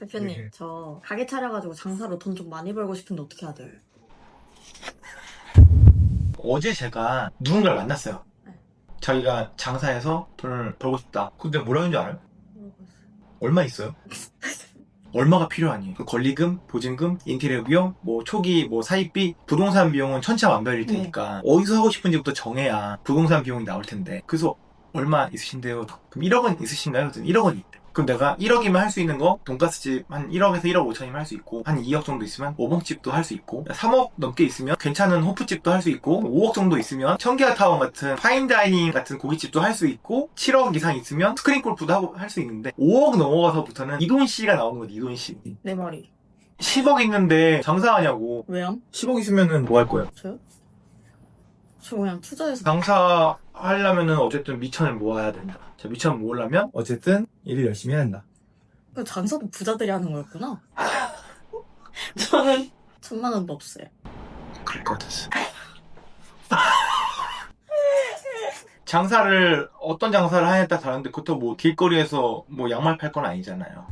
대표님, 네. 저 가게 차려가지고 장사로 돈 좀 많이 벌고 싶은데 어떻게 해야 돼요? 어제 제가 누군가를 만났어요. 네. 자기가 장사해서 돈을 벌고 싶다. 근데 뭐라고 했는지 알아요? 얼마 있어요? 얼마가 필요하니? 그 권리금, 보증금, 인테리어 비용, 뭐 초기 뭐 사입비, 부동산 비용은 천차만별일 네. 테니까 어디서 하고 싶은지부터 정해야 부동산 비용이 나올 텐데 그래서 얼마 있으신데요? 그럼 1억 원 있으신가요? 그랬더니 1억 원이 있대. 그럼 내가 1억이면 할 수 있는 거 돈가스집 한 1억에서 1억 5천이면 할 수 있고 한 2억 정도 있으면 오봉집도 할 수 있고 3억 넘게 있으면 괜찮은 호프집도 할 수 있고 5억 정도 있으면 청계타운 같은 파인다이닝 같은 고깃집도 할 수 있고 7억 이상 있으면 스크린 골프도 하고 할수 있는데 5억 넘어가서부터는 이돈 씨가 나오는 거지 이돈 씨 내 말이. 10억 있는데 장사하냐고 왜요? 10억 있으면은 뭐 할 거예요? 저요? 저 그냥 투자해서 장사 하려면은 어쨌든 미천을 모아야 된다. 자, 미천 모으려면 어쨌든 일을 열심히 해야 된다. 그 장사도 부자들이 하는 거였구나. 저는 천만 원도 없어요. 그럴 것 같았어. 장사를 어떤 장사를 하냐에 따라 다른데 그것도 뭐 길거리에서 뭐 양말 팔 건 아니잖아요.